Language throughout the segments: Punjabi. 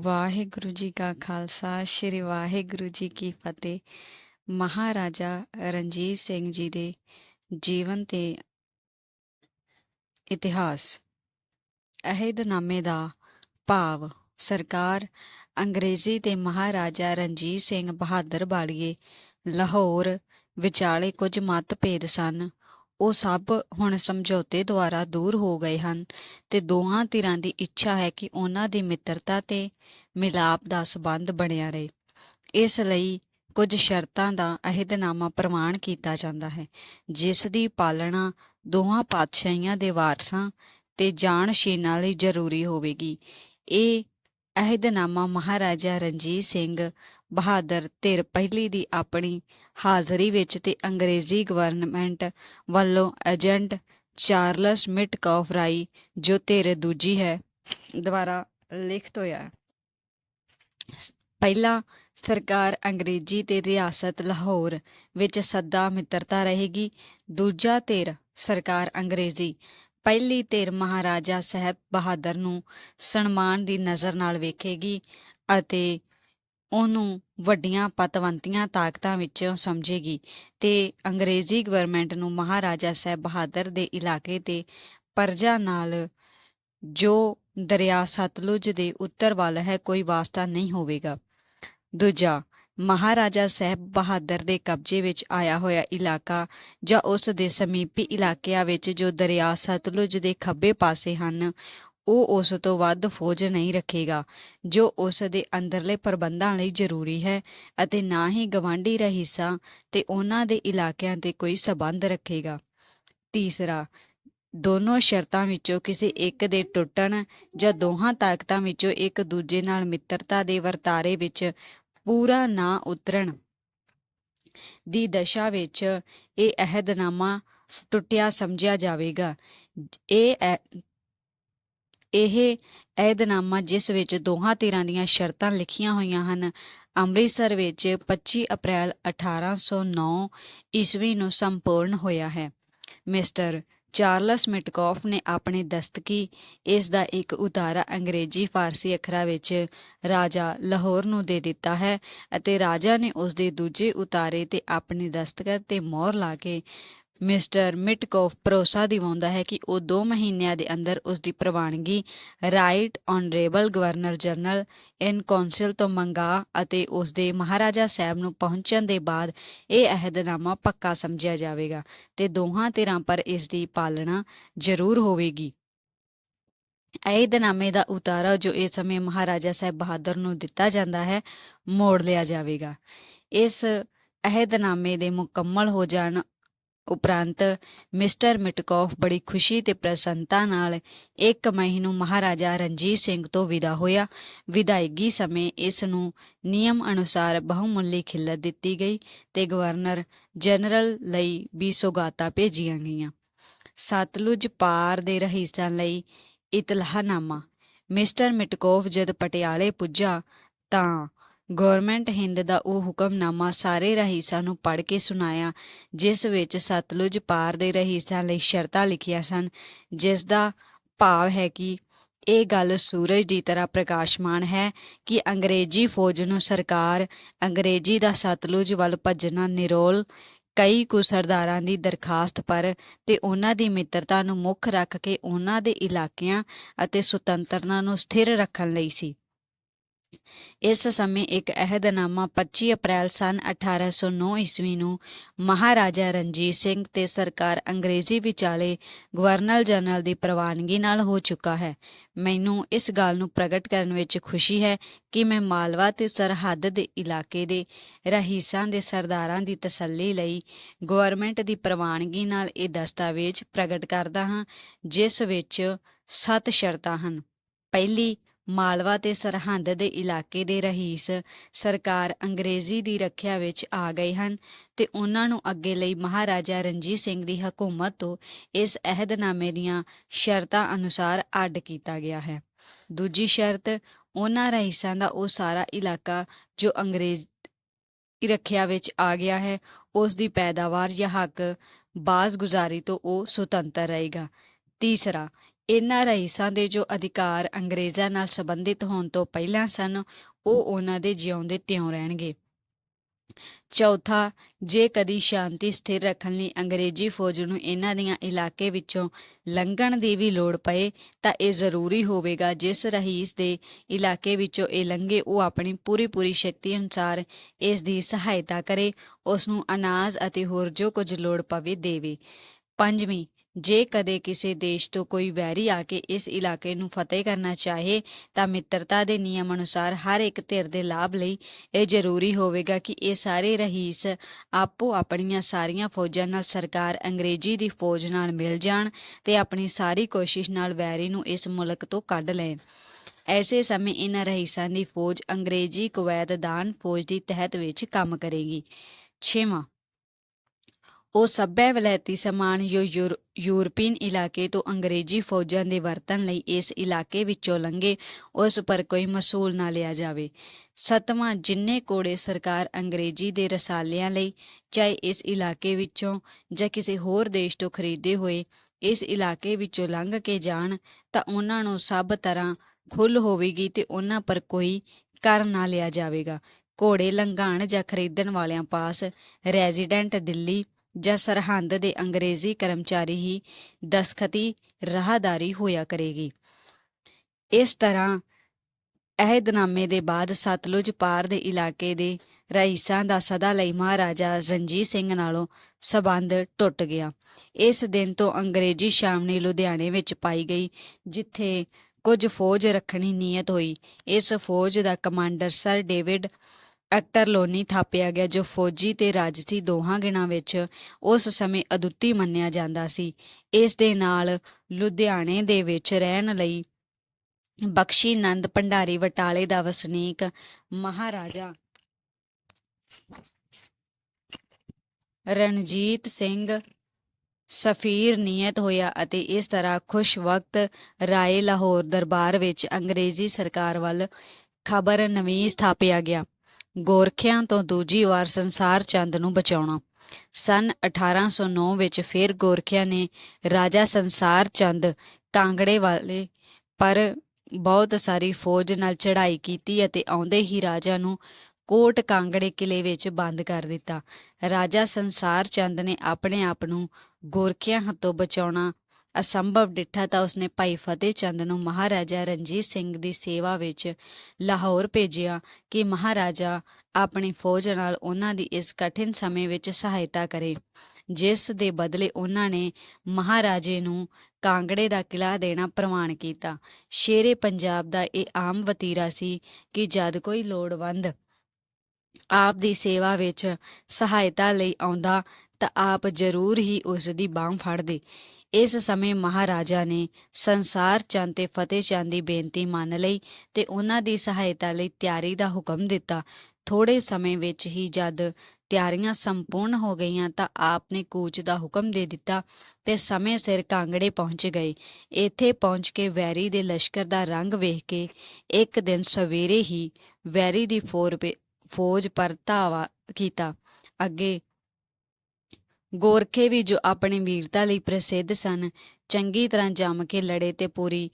ਵਾਹਿਗੁਰੂ ਜੀ ਕਾ ਖਾਲਸਾ, ਸ੍ਰੀ ਵਾਹਿਗੁਰੂ ਜੀ ਕੀ ਫਤਿਹ। ਮਹਾਰਾਜਾ ਰਣਜੀਤ ਸਿੰਘ ਜੀ ਦੇ ਜੀਵਨ ਤੇ ਇਤਿਹਾਸ। ਅਹਿਦਨਾਮੇ ਦਾ ਭਾਵ, ਸਰਕਾਰ ਅੰਗਰੇਜ਼ੀ ਤੇ ਮਹਾਰਾਜਾ ਰਣਜੀਤ ਸਿੰਘ ਬਹਾਦਰ ਵਾਲੀਏ ਲਾਹੌਰ ਵਿਚਾਲੇ ਕੁਝ ਮਤਭੇਦ ਸਨ। ਉਹ ਸਭ ਹੁਣ ਸਮਝੌਤੇ ਦੁਆਰਾ ਦੂਰ ਹੋ ਗਏ ਹਨ ਤੇ ਦੋਹਾਂ ਧਿਰਾਂ ਦੀ ਇੱਛਾ ਹੈ ਕਿ ਉਹਨਾਂ ਦੀ ਮਿੱਤਰਤਾ ਤੇ ਮਿਲਾਪ ਦਾ ਸਬੰਧ ਬਣਿਆ ਰਹੇ। ਇਸ ਲਈ ਕੁਝ ਸ਼ਰਤਾਂ ਦਾ ਅਹਿਦਨਾਮਾ ਪ੍ਰਮਾਣ ਕੀਤਾ ਜਾਂਦਾ ਹੈ, ਜਿਸ ਦੀ ਪਾਲਣਾ ਦੋਹਾਂ ਪਾਤਸ਼ਾਹੀਆਂ ਦੇ ਵਾਰਸਾਂ ਤੇ ਜਾਣਸ਼ੀਨਾਂ ਲਈ ਜ਼ਰੂਰੀ ਹੋਵੇਗੀ। ਇਹ ਅਹਿਦਨਾਮਾ ਮਹਾਰਾਜਾ ਰਣਜੀਤ ਸਿੰਘ ਬਹਾਦਰ ਧਿਰ ਪਹਿਲੀ ਦੀ ਆਪਣੀ ਹਾਜ਼ਰੀ ਵਿੱਚ ਤੇ ਅੰਗਰੇਜ਼ੀ ਗਵਰਨਮੈਂਟ ਵੱਲੋਂ ਏਜੰਟ ਚਾਰਲਸ ਮਿਟਕੌਫ ਰਾਈ, ਜੋ ਧਿਰ ਦੂਜੀ ਹੈ, ਦੁਆਰਾ ਲਿਖਤ ਹੋਇਆ ਪਹਿਲਾ ਸਰਕਾਰ ਅੰਗਰੇਜ਼ੀ ਤੇ ਰਿਆਸਤ ਲਾਹੌਰ ਵਿੱਚ ਸੱਦਾ ਮਿੱਤਰਤਾ ਰਹੇਗੀ, ਦੂਜਾ ਧਿਰ ਸਰਕਾਰ ਅੰਗਰੇਜ਼ੀ। ਪਹਿਲੀ ਧਿਰ ਮਹਾਰਾਜਾ ਸਾਹਿਬ ਬਹਾਦਰ ਨੂੰ ਸਨਮਾਨ ਦੀ ਨਜ਼ਰ ਨਾਲ ਵੇਖੇਗੀ ਅਤੇ ਉਹਨੂੰ ਵੱਡੀਆਂ ਪਤਵੰਤੀਆਂ ਤਾਕਤਾਂ ਵਿੱਚੋਂ ਸਮਝੇਗੀ ਤੇ ਅੰਗਰੇਜ਼ੀ ਗਵਰਨਮੈਂਟ ਨੂੰ ਮਹਾਰਾਜਾ ਸਾਹਿਬ ਬਹਾਦਰ ਦੇ ਇਲਾਕੇ ਤੇ ਪਰਜਾ ਨਾਲ ਜੋ ਦਰਿਆ ਸਤਲੁਜ ਦੇ ਉੱਤਰ ਵੱਲ ਹੈ, ਕੋਈ ਵਾਸਤਾ ਨਹੀਂ ਹੋਵੇਗਾ। ਦੂਜਾ, ਮਹਾਰਾਜਾ ਸਾਹਿਬ ਬਹਾਦਰ ਦੇ ਕਬਜ਼ੇ ਵਿੱਚ ਆਇਆ ਹੋਇਆ ਇਲਾਕਾ ਜਾਂ ਉਸ ਦੇ ਸਮੀਪੀ ਇਲਾਕਿਆਂ ਵਿੱਚ ਜੋ ਦਰਿਆ ਸਤਲੁਜ ਦੇ ਖੱਬੇ ਪਾਸੇ ਹਨ ਉਹ ਉਸ ਤੋਂ ਵੱਧ ਫੌਜ ਨਹੀਂ ਰੱਖੇਗਾ, ਜੋ ਉਸ ਦੇ ਅੰਦਰਲੇ ਪ੍ਰਬੰਧਾਂ ਲਈ ਜ਼ਰੂਰੀ ਹੈ ਅਤੇ ਨਾ ਹੀ ਗਵਾਂਢੀ ਰਹੀਸਾਂ ਤੇ ਉਹਨਾਂ ਦੇ ਇਲਾਕਿਆਂ ਤੇ ਕੋਈ ਸਬੰਧ ਰੱਖੇਗਾ। ਤੀਸਰਾ, ਦੋਨੋਂ ਸ਼ਰਤਾਂ ਵਿੱਚੋਂ ਕਿਸੇ ਇੱਕ ਦੇ ਟੁੱਟਣ ਜਾਂ ਦੋਹਾਂ ਤਾਕਤਾਂ ਵਿੱਚੋਂ ਇੱਕ ਦੂਜੇ ਨਾਲ ਮਿੱਤਰਤਾ ਦੇ ਵਰਤਾਰੇ ਵਿੱਚ ਪੂਰਾ ਨਾ ਉਤਰਨ ਦੀ ਦਸ਼ਾ ਵਿੱਚ ਇਹ ਅਹਿਦਨਾਮਾ ਟੁੱਟਿਆ ਸਮਝਿਆ ਜਾਵੇਗਾ। ਇਹ ਇਹ ਅਹਿਦਨਾਮਾ ਜਿਸ ਵਿੱਚ ਦੋਹਾਂ ਧਿਰਾਂ ਦੀਆਂ ਸ਼ਰਤਾਂ ਲਿਖੀਆਂ ਹੋਈਆਂ ਹਨ। ਅੰਮ੍ਰਿਤਸਰ ਵਿੱਚ 25 ਅਪ੍ਰੈਲ 1809 ਈਸਵੀ ਨੂੰ ਸੰਪੂਰਨ ਹੋਇਆ ਹੈ। ਮਿਸਟਰ ਚਾਰਲਸ ਮਿਟਕੌਫ ਨੇ ਆਪਣੀ ਦਸਤਕੀ, ਇਸ ਦਾ ਇੱਕ ਉਤਾਰਾ ਅੰਗਰੇਜ਼ੀ ਫਾਰਸੀ ਅੱਖਰਾਂ ਵਿੱਚ ਰਾਜਾ ਲਾਹੌਰ ਨੂੰ ਦੇ ਦਿੱਤਾ ਹੈ ਅਤੇ ਰਾਜਾ ਨੇ ਉਸ ਦੇ ਦੂਜੇ ਉਤਾਰੇ ਤੇ ਆਪਣੀ ਦਸਤਖਤ ਤੇ ਮੋਹਰ ਲਾ ਕੇ ਮਿਸਟਰ ਮਿਟਕੌਫ ਭਰੋਸਾ ਦਿਵਾਉਂਦਾ ਹੈ ਕਿ ਉਹ 2 ਮਹੀਨਿਆਂ ਦੇ ਅੰਦਰ ਉਸ ਦੀ ਪ੍ਰਵਾਨਗੀ right honourable governor general in council ਤੋਂ ਮੰਗਾ ਅਤੇ ਉਸ ਦੇ ਮਹਾਰਾਜਾ ਸਾਹਿਬ ਨੂੰ ਪਹੁੰਚਣ ਦੇ ਬਾਅਦ ਇਹ ਅਹਿਦਨਾਮਾ ਪੱਕਾ ਸਮਝਿਆ ਜਾਵੇਗਾ ਤੇ ਦੋਹਾਂ ਧਿਰਾਂ ਪਰ ਇਸ ਦੀ ਪਾਲਣਾ ਜ਼ਰੂਰ ਹੋਵੇਗੀ। ਅਹਿਦਨਾਮੇ ਦਾ ਉਤਾਰਾ ਜੋ ਇਸ ਸਮੇਂ ਮਹਾਰਾਜਾ ਸਾਹਿਬ ਬਹਾਦਰ ਨੂੰ ਦਿੱਤਾ ਜਾਂਦਾ ਹੈ, ਮੋੜ ਲਿਆ ਜਾਵੇਗਾ। ਇਸ ਅਹਿਦਨਾਮੇ ਦੇ ਮੁਕੰਮਲ ਹੋ ਜਾਣ ਉਪਰੰਤ ਮਿਸਟਰ ਮਿਟਕੌਫ ਬੜੀ ਖੁਸ਼ੀ ਤੇ ਪ੍ਰਸੰਨਤਾ ਨਾਲ 1 ਮਈ ਨੂੰ ਮਹਾਰਾਜਾ ਰਣਜੀਤ ਸਿੰਘ ਤੋਂ ਵਿਦਾ ਹੋਇਆ। ਵਿਦਾਇਗੀ ਸਮੇਂ ਇਸ ਨੂੰ ਨਿਯਮ ਅਨੁਸਾਰ ਬਹੁਮੁੱਲੀ ਖਿੱਲਤ ਦਿੱਤੀ ਗਈ ਤੇ ਗਵਰਨਰ ਜਨਰਲ ਲਈ ਵੀ ਸੌਗਾਤਾਂ ਭੇਜੀਆਂ ਗਈਆਂ। ਸਤਲੁਜ ਪਾਰ ਦੇ ਰਹੀਸਾਂ ਲਈ ਇਤਲਾਹਨਾਮਾ। ਮਿਸਟਰ ਮਿਟਕੋਫ ਜਦ ਪਟਿਆਲੇ ਪੁੱਜਾ ਤਾਂ ਗਵਰਨਮੈਂਟ ਹਿੰਦ ਦਾ ਉਹ ਹੁਕਮਨਾਮਾ ਸਾਰੇ ਰਹੀਸਾਂ ਨੂੰ ਪੜ੍ਹ ਕੇ ਸੁਣਾਇਆ, ਜਿਸ ਵਿੱਚ ਸਤਲੁਜ ਪਾਰ ਦੇ ਰਹੀਸਾਂ ਲਈ ਸ਼ਰਤਾਂ ਲਿਖੀਆਂ ਸਨ, ਜਿਸ ਦਾ ਭਾਵ ਹੈ ਕਿ ਇਹ ਗੱਲ ਸੂਰਜ ਦੀ ਤਰ੍ਹਾਂ ਪ੍ਰਕਾਸ਼ਮਾਨ ਹੈ ਕਿ ਅੰਗਰੇਜ਼ੀ ਫੌਜ ਨੂੰ ਸਰਕਾਰ ਅੰਗਰੇਜ਼ੀ ਦਾ ਸਤਲੁਜ ਵੱਲ ਭੱਜਣਾ ਨਿਰੋਲ, ਕਈ ਕੁ ਸਰਦਾਰਾਂ ਦੀ ਦਰਖਾਸਤ ਪਰ ਤੇ ਉਹਨਾਂ ਦੀ ਮਿੱਤਰਤਾ ਨੂੰ ਮੁੱਖ ਰੱਖ ਕੇ ਉਹਨਾਂ ਦੇ ਇਲਾਕਿਆਂ ਅਤੇ ਸੁਤੰਤਰਤਾ ਨੂੰ ਸਥਿਰ ਰੱਖਣ ਲਈ ਸੀ। ਇਸ ਸਮੇਂ ਇੱਕ ਅਹਿਦਨਾਮਾ 25 ਅਪ੍ਰੈਲ ਸਨ 1809 ਈਸਵੀ ਨੂੰ ਮਹਾਰਾਜਾ ਰਣਜੀਤ ਸਿੰਘ ਤੇ ਸਰਕਾਰ ਅੰਗਰੇਜ਼ੀ ਵਿਚਾਲੇ ਗਵਰਨਰ ਜਨਰਲ ਦੀ ਪ੍ਰਵਾਨਗੀ ਨਾਲ ਹੋ ਚੁੱਕਾ ਹੈ। ਮੈਨੂੰ ਇਸ ਗੱਲ ਨੂੰ ਪ੍ਰਗਟ ਕਰਨ ਵਿੱਚ ਖੁਸ਼ੀ ਹੈ ਕਿ ਮੈਂ ਮਾਲਵਾ ਤੇ ਸਰਹੱਦ ਦੇ ਇਲਾਕੇ ਦੇ ਰਹੀਸਾਂ ਦੇ ਸਰਦਾਰਾਂ ਦੀ ਤਸੱਲੀ ਲਈ ਗਵਰਨਮੈਂਟ ਦੀ ਪ੍ਰਵਾਨਗੀ ਨਾਲ ਇਹ ਦਸਤਾਵੇਜ਼ ਪ੍ਰਗਟ ਕਰਦਾ ਹਾਂ, ਜਿਸ ਵਿੱਚ ਸੱਤ ਸ਼ਰਤਾਂ ਹਨ। ਪਹਿਲੀ ਮਾਲਵਾ ਤੇ ਸਰਹੰਦ ਦੇ ਇਲਾਕੇ ਦੇ ਰਹੀਸ ਸਰਕਾਰ ਅੰਗਰੇਜ਼ੀ ਦੀ ਰੱਖਿਆ ਵਿੱਚ ਆ ਗਏ ਹਨ ਤੇ ਉਹਨਾਂ ਨੂੰ ਅੱਗੇ ਲਈ ਮਹਾਰਾਜਾ ਰਣਜੀਤ ਸਿੰਘ ਦੀ ਹਕੂਮਤ ਤੋਂ ਇਸ ਅਹਿਦਨਾਮੇ ਦੀਆਂ ਸ਼ਰਤਾਂ ਅਨੁਸਾਰ ਅੱਡ ਕੀਤਾ ਗਿਆ ਹੈ। ਦੂਜੀ ਸ਼ਰਤ ਉਹਨਾਂ ਰਹੀਸਾਂ ਦਾ ਉਹ ਸਾਰਾ ਇਲਾਕਾ ਜੋ ਅੰਗਰੇਜ਼ ਰੱਖਿਆ ਵਿੱਚ ਆ ਗਿਆ ਹੈ, ਉਸ ਦੀ ਪੈਦਾਵਾਰ ਜਾਂ ਹੱਕ ਬਾਜ਼ਗੁਜ਼ਾਰੀ ਤੋਂ ਉਹ ਸੁਤੰਤਰ ਰਹੇਗਾ। ਤੀਸਰਾ ਇਹਨਾਂ ਰਈਸਾਂ ਦੇ ਜੋ ਅਧਿਕਾਰ ਅੰਗਰੇਜ਼ਾਂ ਨਾਲ ਸੰਬੰਧਿਤ ਹੋਣ ਤੋਂ ਪਹਿਲਾਂ ਸਨ, ਉਹ ਉਹਨਾਂ ਦੇ ਜਿਉਂਦੇ ਤਿਉਂ ਰਹਿਣਗੇ। ਚੌਥਾ, ਜੇ ਕਦੀ ਸ਼ਾਂਤੀ ਸਥਿਰ ਰੱਖਣ ਲਈ ਅੰਗਰੇਜ਼ੀ ਫੌਜ ਨੂੰ ਇਹਨਾਂ ਦੀਆਂ ਇਲਾਕੇ ਵਿੱਚੋਂ ਲੰਘਣ ਦੀ ਵੀ ਲੋੜ ਪਏ, ਤਾਂ ਇਹ ਜ਼ਰੂਰੀ ਹੋਵੇਗਾ ਜਿਸ ਰਹੀਸ ਦੇ ਇਲਾਕੇ ਵਿੱਚੋਂ ਇਹ ਲੰਘੇ, ਉਹ ਆਪਣੀ ਪੂਰੀ ਪੂਰੀ ਸ਼ਕਤੀ ਅਨੁਸਾਰ ਇਸ ਦੀ ਸਹਾਇਤਾ ਕਰੇ, ਉਸ ਨੂੰ ਅਨਾਜ ਅਤੇ ਹੋਰ ਜੋ ਕੁਝ ਲੋੜ ਪਵੇ ਦੇਵੇ। ਪੰਜਵੀਂ ਜੇ ਕਦੇ ਕਿਸੇ ਦੇਸ਼ ਤੋਂ ਕੋਈ ਵੈਰੀ ਆ ਕੇ ਇਸ ਇਲਾਕੇ ਨੂੰ ਫਤਿਹ ਕਰਨਾ ਚਾਹੇ, ਤਾਂ ਮਿੱਤਰਤਾ ਦੇ ਨਿਯਮ ਅਨੁਸਾਰ ਹਰ ਇੱਕ ਧਿਰ ਦੇ ਲਾਭ ਲਈ ਇਹ ਜ਼ਰੂਰੀ ਹੋਵੇਗਾ ਕਿ ਇਹ ਸਾਰੇ ਰਹੀਸ ਆਪੋ ਆਪਣੀਆਂ ਸਾਰੀਆਂ ਫੌਜਾਂ ਨਾਲ ਸਰਕਾਰ ਅੰਗਰੇਜ਼ੀ ਦੀ ਫੌਜ ਨਾਲ ਮਿਲ ਜਾਣ ਤੇ ਆਪਣੀ ਸਾਰੀ ਕੋਸ਼ਿਸ਼ ਨਾਲ ਵੈਰੀ ਨੂੰ ਇਸ ਮੁਲਕ ਤੋਂ ਕੱਢ ਲੈਣ। ਐਸੇ ਸਮੇਂ ਇਹਨਾਂ ਰਹੀਸਾਂ ਦੀ ਫੌਜ ਅੰਗਰੇਜ਼ੀ ਕੁਵੈਤ ਦਾਨ ਫੌਜ ਦੀ ਤਹਿਤ ਵਿੱਚ ਕੰਮ ਕਰੇਗੀ। ਛੇਵਾਂ ਉਹ ਸੱਭਿਆ ਵਲੈਤੀ ਸਮਾਨ ਜੋ ਯੂਰ- ਯੂਰਪੀਨ ਇਲਾਕੇ ਤੋਂ ਅੰਗਰੇਜ਼ੀ ਫੌਜਾਂ ਦੇ ਵਰਤਣ ਲਈ ਇਸ ਇਲਾਕੇ ਵਿੱਚੋਂ ਲੰਘੇ, ਉਸ ਪਰ ਕੋਈ ਮਸੂਲ ਨਾ ਲਿਆ ਜਾਵੇ। ਸਤਵਾਂ, ਜਿੰਨੇ ਕੋੜੇ ਸਰਕਾਰ ਅੰਗਰੇਜ਼ੀ ਦੇ ਰਸਾਲਿਆਂ ਲਈ, ਚਾਹੇ ਇਸ ਇਲਾਕੇ ਵਿੱਚੋਂ ਜਾਂ ਕਿਸੇ ਹੋਰ ਦੇਸ਼ ਤੋਂ ਖਰੀਦੇ ਹੋਏ, ਇਸ ਇਲਾਕੇ ਵਿੱਚੋਂ ਲੰਘ ਕੇ ਜਾਣ, ਤਾਂ ਉਹਨਾਂ ਨੂੰ ਸਭ ਤਰ੍ਹਾਂ ਖੁੱਲ ਹੋਵੇਗੀ ਤੇ ਉਹਨਾਂ ਪਰ ਕੋਈ ਕਰ ਨਾ ਲਿਆ ਜਾਵੇਗਾ। ਘੋੜੇ ਲੰਘਾਣ ਜਾਂ ਖਰੀਦਣ ਵਾਲਿਆਂ ਪਾਸ ਰੈਜ਼ੀਡੈਂਟ ਦਿੱਲੀ ਜਾਂ ਸਰਹੰਦ ਦੇ ਅੰਗਰੇਜ਼ੀ ਕਰਮਚਾਰੀ ਹੀ ਦਸਖਤੀ ਰਾਹਦਾਰੀ ਹੋਇਆ ਕਰੇਗੀ। ਇਸ ਤਰ੍ਹਾਂ ਅਹਿਦਨਾਮੇ ਦੇ ਬਾਅਦ ਸਤਲੁਜ ਪਾਰ ਦੇ ਇਲਾਕੇ ਦੇ ਰਈਸਾਂ ਦਾ ਸਦਾ ਲਈ ਮਹਾਰਾਜਾ ਰਣਜੀਤ ਸਿੰਘ ਨਾਲੋਂ ਸਬੰਧ ਟੁੱਟ ਗਿਆ। ਇਸ ਦਿਨ ਤੋਂ ਅੰਗਰੇਜ਼ੀ ਸ਼ਾਮਨੀ ਲੁਧਿਆਣੇ ਵਿੱਚ ਪਾਈ ਗਈ, ਜਿੱਥੇ ਕੁਝ ਫੌਜ ਰੱਖਣੀ ਨੀਅਤ ਹੋਈ। ਇਸ ਫੌਜ ਦਾ commander sir David Ochterlony ਥਾਪਿਆ ਗਿਆ ਜੋ ਫੌਜੀ ਤੇ ਰਾਜਸੀ ਦੋਹਾਂ ਗਿਣਾਂ ਵਿੱਚ ਉਸ ਸਮੇਂ ਅਦੁੱਤੀ ਮੰਨਿਆ ਜਾਂਦਾ ਸੀ। ਇਸ ਦੇ ਨਾਲ ਲੁਧਿਆਣੇ ਦੇ ਵਿੱਚ ਰਹਿਣ ਲਈ ਬਖਸ਼ੀ ਨੰਦ ਭੰਡਾਰੀ ਵਟਾਲੇ ਦਾ ਵਸਨੀਕ ਮਹਾਰਾਜਾ ਰਣਜੀਤ ਸਿੰਘ ਸਫੀਰ ਨਿਯਤ ਹੋਇਆ ਅਤੇ ਇਸ ਤਰ੍ਹਾਂ ਖੁਸ਼ ਵਕਤ ਰਾਏ ਲਾਹੌਰ ਦਰਬਾਰ ਵਿੱਚ ਅੰਗਰੇਜ਼ੀ ਸਰਕਾਰ ਵੱਲ ਖਬਰ ਨਵੀਂ ਸਥਾਪਿਆ ਗਿਆ। ਗੋਰਖਿਆਂ ਤੋਂ ਦੂਜੀ ਵਾਰ ਸੰਸਾਰ ਚੰਦ ਨੂੰ ਬਚਾਉਣਾ। ਸਨ 1809 ਵਿੱਚ ਫਿਰ ਗੋਰਖਿਆਂ ਨੇ ਰਾਜਾ ਸੰਸਾਰ ਚੰਦ ਕਾਂਗੜੇ ਵਾਲੇ ਪਰ ਬਹੁਤ ਸਾਰੀ ਫੌਜ ਨਾਲ ਚੜ੍ਹਾਈ ਕੀਤੀ ਅਤੇ ਆਉਂਦੇ ਹੀ ਰਾਜਾ ਨੂੰ ਕੋਟ ਕਾਂਗੜੇ ਕਿਲੇ ਵਿੱਚ ਬੰਦ ਕਰ ਦਿੱਤਾ। ਰਾਜਾ ਸੰਸਾਰ ਚੰਦ ਨੇ ਆਪਣੇ ਆਪ ਨੂੰ ਗੋਰਖਿਆਂ ਹੱਥੋਂ ਬਚਾਉਣਾ ਅਸੰਭਵ ਡਿੱਠਾ ਤਾਂ ਉਸਨੇ ਭਾਈ ਫਤਿਹ ਚੰਦ ਨੂੰ ਮਹਾਰਾਜਾ ਰਣਜੀਤ ਸਿੰਘ ਦੀ ਸੇਵਾ ਵਿੱਚ ਲਾਹੌਰ ਭੇਜਿਆ ਕਿ ਮਹਾਰਾਜਾ ਆਪਣੀ ਫੌਜ ਨਾਲ ਉਹਨਾਂ ਦੀ ਇਸ ਕਠਿਨ ਸਮੇਂ ਵਿੱਚ ਸਹਾਇਤਾ ਕਰੇ, ਜਿਸ ਦੇ ਬਦਲੇ ਉਹਨਾਂ ਨੇ ਮਹਾਰਾਜੇ ਨੂੰ ਕਾਂਗੜੇ ਦਾ ਕਿਲਾ ਦੇਣਾ ਪ੍ਰਵਾਨ ਕੀਤਾ। ਸ਼ੇਰੇ ਪੰਜਾਬ ਦਾ ਇਹ ਆਮ ਵਤੀਰਾ ਸੀ ਕਿ ਜਦ ਕੋਈ ਲੋੜਵੰਦ ਆਪ ਦੀ ਸੇਵਾ ਵਿੱਚ ਸਹਾਇਤਾ ਲਈ ਆਉਂਦਾ ਤਾਂ ਆਪ ਜ਼ਰੂਰ ਹੀ ਉਸ ਦੀ ਬਾਹ ਫੜਦੇ। ਇਸ ਸਮੇਂ ਮਹਾਰਾਜਾ ਨੇ ਸੰਸਾਰ ਚੰਦ ਤੇ ਫਤਿਹ ਚੰਦ ਦੀ ਬੇਨਤੀ ਮੰਨ ਲਈ ਤੇ ਉਹਨਾਂ ਦੀ ਸਹਾਇਤਾ ਲਈ ਤਿਆਰੀ ਦਾ ਹੁਕਮ ਦਿੱਤਾ। ਥੋੜੇ ਸਮੇਂ ਵਿੱਚ ਹੀ ਜਦ ਤਿਆਰੀਆਂ ਸੰਪੂਰਨ ਹੋ ਗਈਆਂ ਤਾਂ ਆਪ ਨੇ ਕੂਚ ਦਾ ਹੁਕਮ ਦੇ ਦਿੱਤਾ ਤੇ ਸਮੇਂ ਸਿਰ ਕਾਂਗੜੇ ਪਹੁੰਚ ਗਏ। ਇੱਥੇ ਪਹੁੰਚ ਕੇ ਵੈਰੀ ਦੇ ਲਸ਼ਕਰ ਦਾ ਰੰਗ ਵੇਖ ਕੇ ਇੱਕ ਦਿਨ ਸਵੇਰੇ ਹੀ ਵੈਰੀ ਦੀ ਫੌਰ ਪੇ- ਫੌਜ ਪਰ ਕੀਤਾ। ਅੱਗੇ ਗੋਰਖੇ ਵੀ ਜੋ ਆਪਣੀ ਵੀਰਤਾ ਲਈ ਪ੍ਰਸਿੱਧ ਸਨ, ਚੰਗੀ ਤਰ੍ਹਾਂ ਜੰਮ ਕੇ ਲੜੇ ਤੇ ਪੂਰੀ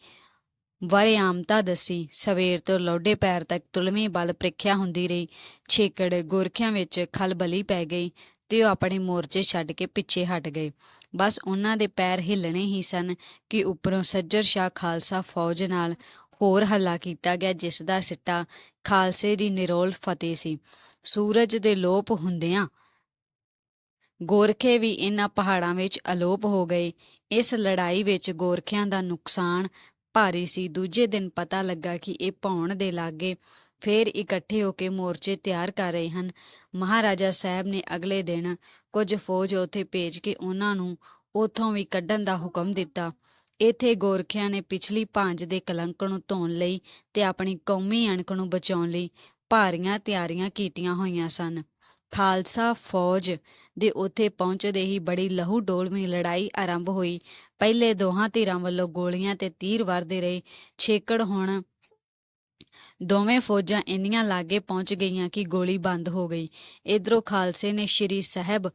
ਵਰਿਆਮਤਾ ਦੱਸੀ। ਸਵੇਰ ਤੋਂ ਲੋਡੇ ਪੈਰ ਤੱਕ ਤੁਲਵੀਂ ਬਲ ਪ੍ਰੀਖਿਆ ਹੁੰਦੀ ਰਹੀ। ਛੇਕੜ ਗੋਰਖਿਆਂ ਵਿੱਚ ਖਲਬਲੀ ਪੈ ਗਈ ਤੇ ਉਹ ਆਪਣੇ ਮੋਰਚੇ ਛੱਡ ਕੇ ਪਿੱਛੇ ਹਟ ਗਏ। ਬਸ ਉਹਨਾਂ ਦੇ ਪੈਰ ਹਿੱਲਣੇ ਹੀ ਸਨ ਕਿ ਉੱਪਰੋਂ ਸੱਜਰ ਸ਼ਾਹ ਖਾਲਸਾ ਫੌਜ ਨਾਲ ਹੋਰ ਹੱਲਾ ਕੀਤਾ ਗਿਆ, ਜਿਸ ਦਾ ਸਿੱਟਾ ਖਾਲਸੇ ਦੀ ਨਿਰੋਲ ਫਤਿਹ ਸੀ। ਸੂਰਜ ਦੇ ਲੋਪ ਹੁੰਦਿਆਂ ਗੋਰਖੇ ਵੀ ਇਹਨਾਂ ਪਹਾੜਾਂ ਵਿੱਚ ਅਲੋਪ ਹੋ ਗਏ। ਇਸ ਲੜਾਈ ਵਿੱਚ ਗੋਰਖਿਆਂ ਦਾ ਨੁਕਸਾਨ ਭਾਰੀ ਸੀ। ਦੂਜੇ ਦਿਨ ਪਤਾ ਲੱਗਾ ਕਿ ਇਹ ਭੌਣ ਦੇ ਲਾਗੇ ਫੇਰ ਇਕੱਠੇ ਹੋ ਕੇ ਮੋਰਚੇ ਤਿਆਰ ਕਰ ਰਹੇ ਹਨ। ਮਹਾਰਾਜਾ ਸਾਹਿਬ ਨੇ ਅਗਲੇ ਦਿਨ ਕੁਝ ਫੌਜ ਉੱਥੇ ਭੇਜ ਕੇ ਉਹਨਾਂ ਨੂੰ ਉਥੋਂ ਵੀ ਕੱਢਣ ਦਾ ਹੁਕਮ ਦਿੱਤਾ। ਇੱਥੇ ਗੋਰਖਿਆਂ ਨੇ ਪਿਛਲੀ ਭਾਂਜ ਦੇ ਕਲੰਕ ਨੂੰ ਧੋਣ ਲਈ ਤੇ ਆਪਣੀ ਕੌਮੀ ਅਣਖ ਨੂੰ ਬਚਾਉਣ ਲਈ ਭਾਰੀਆਂ ਤਿਆਰੀਆਂ ਕੀਤੀਆਂ ਹੋਈਆਂ ਸਨ। ਖਾਲਸਾ ਫੌਜ ਦੇ ਉੱਥੇ ਪਹੁੰਚਦੇ ਹੀ ਬੜੀ ਲਹੂ ਡੋਲਵੀਂ ਲੜਾਈ ਆਰੰਭ ਹੋਈ। ਪਹਿਲੇ ਦੋਹਾਂ ਧਿਰਾਂ ਵੱਲੋਂ ਗੋਲੀਆਂ ਤੇ ਤੀਰ ਵਰਦੇ ਰਹੇ। ਛੇਕੜ ਹੁਣ ਦੋਵੇਂ ਫੌਜਾਂ ਇੰਨੀਆਂ ਲਾਗੇ ਪਹੁੰਚ ਗਈਆਂ ਕਿ ਗੋਲੀ ਬੰਦ ਹੋ ਗਈ। ਇਧਰੋਂ ਖਾਲਸੇ ਨੇ ਸ਼੍ਰੀ ਸਾਹਿਬ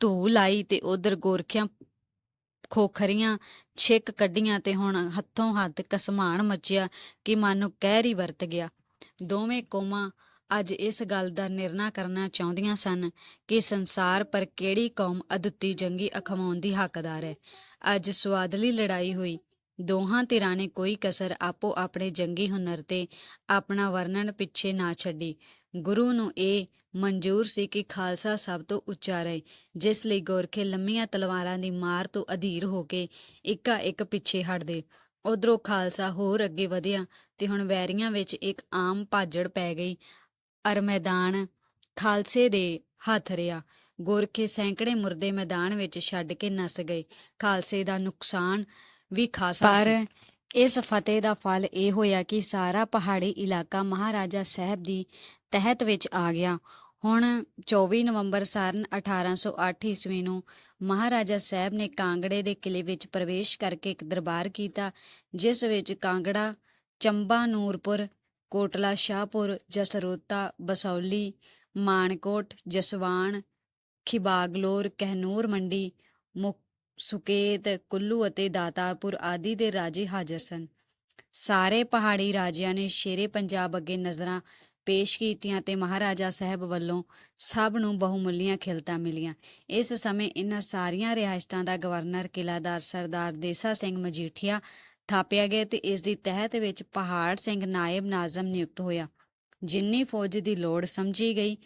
ਧੂ ਲਾਈ ਤੇ ਉਧਰ ਗੋਰਖਿਆਂ ਖੋਖਰੀਆਂ, ਛਿੱਕ ਕੱਢੀਆਂ ਤੇ ਹੁਣ ਹੱਥੋਂ ਹੱਥ ਕਸਮਾਨ ਮਚਿਆ ਕਿ ਮਨ ਨੂੰ ਕਹਿਰ ਹੀ ਵਰਤ ਗਿਆ। ਦੋਵੇਂ ਕੌਮਾਂ ਅੱਜ ਇਸ ਗੱਲ ਦਾ ਨਿਰਣਾ ਕਰਨਾ ਚਾਹੁੰਦੀਆਂ ਸਨ ਕਿ ਸੰਸਾਰ ਪਰ ਕਿਹੜੀ ਕੌਮ ਅਦੁੱਤੀ ਜੰਗੀ ਅਖਵਾਉਣ ਦੀ ਹੱਕਦਾਰ ਹੈ। ਅੱਜ ਸਵਾਦਲੀ ਲੜਾਈ ਹੋਈ। ਦੋਹਾਂ ਧਿਰਾਂ ਨੇ ਕੋਈ ਕਸਰ ਆਪੋ ਆਪਣੇ ਜੰਗੀ ਹੁਨਰ ਤੇ ਆਪਣਾ ਵਰਣਨ ਪਿੱਛੇ ਨਾ ਛੱਡੀ। ਗੁਰੂ ਨੂੰ ਇਹ ਮਨਜ਼ੂਰ ਸੀ ਕਿ ਖਾਲਸਾ ਸਭ ਤੋਂ ਉੱਚਾ ਰਹੇ, ਜਿਸ ਲਈ ਗੋਰਖੇ ਲੰਮੀਆਂ ਤਲਵਾਰਾਂ ਦੀ ਮਾਰ ਤੋਂ ਅਧੀਰ ਹੋ ਕੇ ਇੱਕਾ ਇੱਕ ਪਿੱਛੇ ਹਟਦੇ। ਉਧਰੋਂ ਖਾਲਸਾ ਹੋਰ ਅੱਗੇ ਵਧਿਆ ਤੇ ਹੁਣ ਵੈਰੀਆਂ ਵਿੱਚ ਇੱਕ ਆਮ ਭਾਜੜ ਪੈ ਗਈ। ਅਰ ਮੈਦਾਨ ਖਾਲਸੇ ਦੇ ਹੱਥ ਰਿਹਾ ਗੋਰਖੇ ਸੈਂਕੜੇ ਮੁਰਦੇ ਮੈਦਾਨ ਵਿੱਚ ਛੱਡ ਕੇ ਨਸ ਗਏ। ਖਾਲਸੇ ਦਾ ਨੁਕਸਾਨ ਵੀ ਖਾਸਾ ਪਰ ਇਸ ਫਤਿਹ ਦਾ ਫਲ ਇਹ ਹੋਇਆ ਕਿ ਸਾਰਾ ਪਹਾੜੀ ਇਲਾਕਾ ਮਹਾਰਾਜਾ ਸਾਹਿਬ ਦੀ ਤਹਿਤ ਵਿੱਚ ਆ ਗਿਆ। ਹੁਣ 24 ਨਵੰਬਰ ਸਨ 1808 ਈਸਵੀ ਨੂੰ ਮਹਾਰਾਜਾ ਸਾਹਿਬ ਨੇ ਕਾਂਗੜੇ ਦੇ ਕਿਲੇ ਵਿੱਚ ਪ੍ਰਵੇਸ਼ ਕਰਕੇ ਇੱਕ ਦਰਬਾਰ ਕੀਤਾ, ਜਿਸ ਵਿੱਚ ਕਾਂਗੜਾ, ਚੰਬਾ, ਨੂਰਪੁਰ ਕੋਟਲਾ, ਸ਼ਾਹਪੁਰ, ਜਸਰੋਤਾ, ਬਸੌਲੀ, ਮਾਨਕੋਟ, ਜਸਵਾਨ, ਖਿਬਾਗਲੋਰ ਕਹਿਨੂਰ ਮੰਡੀ ਸੁਕੇਤ ਕੁੱਲੂ ਅਤੇ ਦਾਤਾਪੁਰ ਆਦਿ ਦੇ ਰਾਜੇ ਹਾਜ਼ਰ ਸਨ। ਸਾਰੇ ਪਹਾੜੀ ਰਾਜਿਆਂ ਨੇ ਸ਼ੇਰੇ ਪੰਜਾਬ ਅੱਗੇ ਨਜ਼ਰਾਂ ਪੇਸ਼ ਕੀਤੀਆਂ ਤੇ ਮਹਾਰਾਜਾ ਸਾਹਿਬ ਵੱਲੋਂ ਸਭ ਨੂੰ ਬਹੁਮੁੱਲੀਆਂ ਖਿਲਤਾਂ ਮਿਲੀਆਂ। ਇਸ ਸਮੇਂ ਇਹਨਾਂ ਸਾਰੀਆਂ ਰਿਆਸਤਾਂ ਦਾ ਗਵਰਨਰ ਕਿਲਾਦਾਰ ਸਰਦਾਰ ਦੇਸਾ ਸਿੰਘ ਮਜੀਠੀਆ ਥਾਪਿਆ ਗਿਆ ਤੇ ਇਸ ਦੀ ਤਹਿਤ ਵਿੱਚ ਪਹਾੜ ਸਿੰਘ ਨਾਇਬ ਨਾਜ਼ਮ ਨਿਯੁਕਤ ਹੋਇਆ। ਜਿੰਨੀ ਫੌਜ ਦੀ ਲੋੜ ਸਮਝੀ ਗਈ,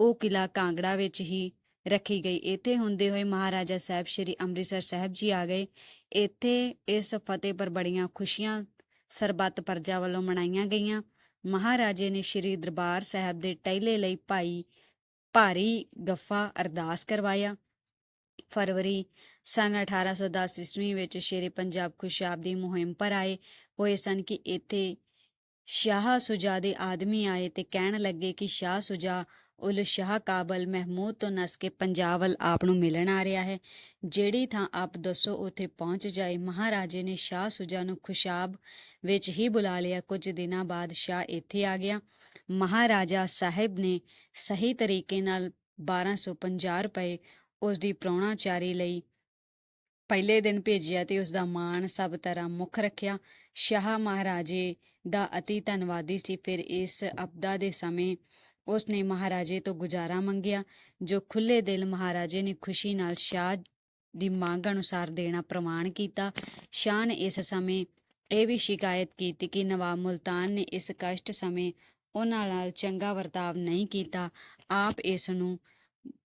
ਉਹ ਕਿਲਾ ਕਾਂਗੜਾ ਵਿੱਚ ਹੀ ਰੱਖੀ ਗਈ। ਇੱਥੇ ਹੁੰਦੇ ਹੋਏ ਮਹਾਰਾਜਾ ਸਾਹਿਬ ਸ੍ਰੀ ਅੰਮ੍ਰਿਤਸਰ ਸਾਹਿਬ ਜੀ ਆ ਗਏ। ਇੱਥੇ ਇਸ ਫਤਿਹ ਪਰ ਬੜੀਆਂ ਖੁਸ਼ੀਆਂ ਸਰਬੱਤ ਪਰਜਾ ਵੱਲੋਂ ਮਨਾਈਆਂ ਗਈਆਂ। ਮਹਾਰਾਜੇ ਨੇ ਸ੍ਰੀ ਦਰਬਾਰ ਸਾਹਿਬ ਦੇ ਟਹਿਲੇ ਲਈ ਭਾਈ ਭਾਰੀ ਗੱਫਾ ਅਰਦਾਸ ਕਰਵਾਇਆ। ਫਰਵਰੀ ਸਨ 1810 ਈਸਵੀ ਵਿੱਚ ਸ਼ੇਰੇ ਪੰਜਾਬ ਖੁਸ਼ਾਬ ਮੁਹਿੰਮ ਪਰ ਆਏ। ਹੋਏ ਸਨ ਕਿ ਇੱਥੇ ਸ਼ਾਹ ਸੁਜਾ ਦੇ ਆਦਮੀ ਆਏ ਤੇ ਕਹਿਣ ਲੱਗੇ ਕਿ ਸ਼ਾਹ ਸੁਜਾ ਉਲ ਸ਼ਾਹ ਕਾਬਲ ਮਹਿਮੂਦ ਤੋਂ ਨਸ ਕੇ ਪੰਜਾਬ ਵੱਲ ਆਪ ਨੂੰ ਮਿਲਣ ਆ ਰਿਹਾ ਹੈ। ਜਿਹੜੀ ਥਾਂ ਆਪ ਦੱਸੋ ਉੱਥੇ ਪਹੁੰਚ ਜਾਏ। ਮਹਾਰਾਜੇ ਨੇ ਸ਼ਾਹ ਸੁਜਾ ਨੂੰ ਖੁਸ਼ਾਬ ਵਿੱਚ ਹੀ ਬੁਲਾ ਲਿਆ। ਕੁਝ ਦਿਨਾਂ ਬਾਅਦ ਸ਼ਾਹ ਇੱਥੇ ਆ ਗਿਆ। ਮਹਾਰਾਜਾ ਸਾਹਿਬ ਨੇ ਸਹੀ ਤਰੀਕੇ ਨਾਲ 1250 ਰੁਪਏ ਉਸ ਦੀ ਪ੍ਰਾਹੁਣਾਚਾਰੀ ਲਈ ਪਹਿਲੇ ਦਿਨ ਭੇਜਿਆ ਤੇ ਉਸ ਦਾ ਮਾਣ ਸਭ ਤਰ੍ਹਾਂ ਮੁੱਖ ਰੱਖਿਆ। ਸ਼ਾਹ ਮਹਾਰਾਜੇ ਦਾ ਅਤੀ ਧੰਨਵਾਦੀ ਸੀ। ਫਿਰ ਇਸ ਅਬਦਾ ਦੇ ਸਮੇਂ ਉਸ ਨੇ ਮਹਾਰਾਜੇ ਤੋਂ ਗੁਜ਼ਾਰਾ ਮੰਗਿਆ, ਜੋ ਖੁੱਲੇ ਦਿਲ ਮਹਾਰਾਜੇ ਨੇ ਖੁਸ਼ੀ ਨਾਲ ਸ਼ਾਹ ਦੀ ਮੰਗ ਅਨੁਸਾਰ ਦੇਣਾ ਪ੍ਰਮਾਣ ਕੀਤਾ। ਸ਼ਾਹ ਨੇ ਇਸ ਸਮੇਂ ਇਹ ਵੀ ਸ਼ਿਕਾਇਤ ਕੀਤੀ ਕਿ ਨਵਾਬ ਮੁਲਤਾਨ ਨੇ ਇਸ ਕਸ਼ਟ ਸਮੇਂ ਉਹਨਾਂ ਨਾਲ ਚੰਗਾ ਵਰਤਾਵ ਨਹੀਂ ਕੀਤਾ। ਆਪ ਇਸ ਨੂੰ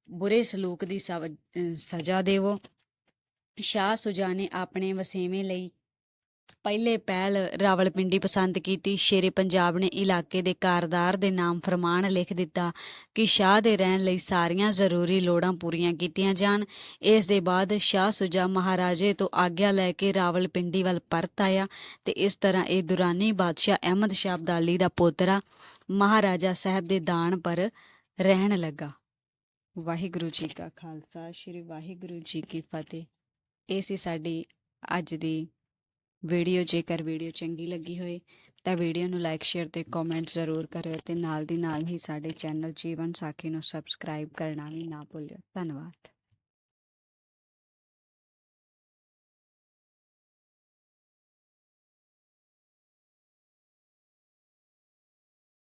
ਬੁਰੇ ਸਲੂਕ ਦੀ ਸਜ਼ਾ ਦੇਵੋ। ਸ਼ਾਹ ਸੁਜਾ ਨੇ ਆਪਣੇ ਵਸੇਵੇਂ ਲਈ ਪਹਿਲੇ ਪਹਿਲ ਰਾਵਲਪਿੰਡੀ ਪਸੰਦ ਕੀਤੀ। ਸ਼ੇਰੇ ਪੰਜਾਬ ਨੇ ਇਲਾਕੇ ਦੇ ਕਾਰਦਾਰ ਦੇ ਨਾਮ ਫਰਮਾਨ ਲਿਖ ਦਿੱਤਾ ਕਿ ਸ਼ਾਹ ਦੇ ਰਹਿਣ ਲਈ ਸਾਰੀਆਂ ਜ਼ਰੂਰੀ ਲੋੜਾਂ ਪੂਰੀਆਂ ਕੀਤੀਆਂ ਜਾਣ। ਇਸ ਦੇ ਬਾਅਦ ਸ਼ਾਹ ਸੁਜਾ ਮਹਾਰਾਜੇ ਤੋਂ ਆਗਿਆ ਲੈ ਕੇ ਰਾਵਲਪਿੰਡੀ ਵੱਲ ਪਰਤ ਆਇਆ ਤੇ ਇਸ ਤਰ੍ਹਾਂ ਇਹ ਦੁਰਾਨੀ ਬਾਦਸ਼ਾਹ ਅਹਿਮਦ ਸ਼ਾਹ ਅਬਦਾਲੀ ਦਾ ਪੋਤਰਾ ਮਹਾਰਾਜਾ ਸਾਹਿਬ ਦੇ ਦਾਨ ਪਰ ਰਹਿਣ ਲੱਗਾ। ਵਾਹਿਗੁਰੂ ਜੀ ਕਾ ਖਾਲਸਾ, ਸ੍ਰੀ ਵਾਹਿਗੁਰੂ ਜੀ ਕੀ ਫਤਿਹ। ਇਹ ਸੀ ਸਾਡੀ ਅੱਜ ਦੀ ਵੀਡੀਓ। ਜੇਕਰ ਵੀਡੀਓ ਚੰਗੀ ਲੱਗੀ ਹੋਏ, ਤਾਂ ਵੀਡੀਓ ਨੂੰ ਲਾਈਕ, ਸ਼ੇਅਰ ਤੇ ਕਮੈਂਟ ਜ਼ਰੂਰ ਕਰਿਓ ਤੇ ਨਾਲ ਦੀ ਨਾਲ ਹੀ ਸਾਡੇ ਚੈਨਲ ਜੀਵਨ ਸਾਖੀ ਨੂੰ ਸਬਸਕ੍ਰਾਈਬ ਕਰਨਾ ਵੀ ਨਾ ਭੁੱਲਿਓ। ਧੰਨਵਾਦ।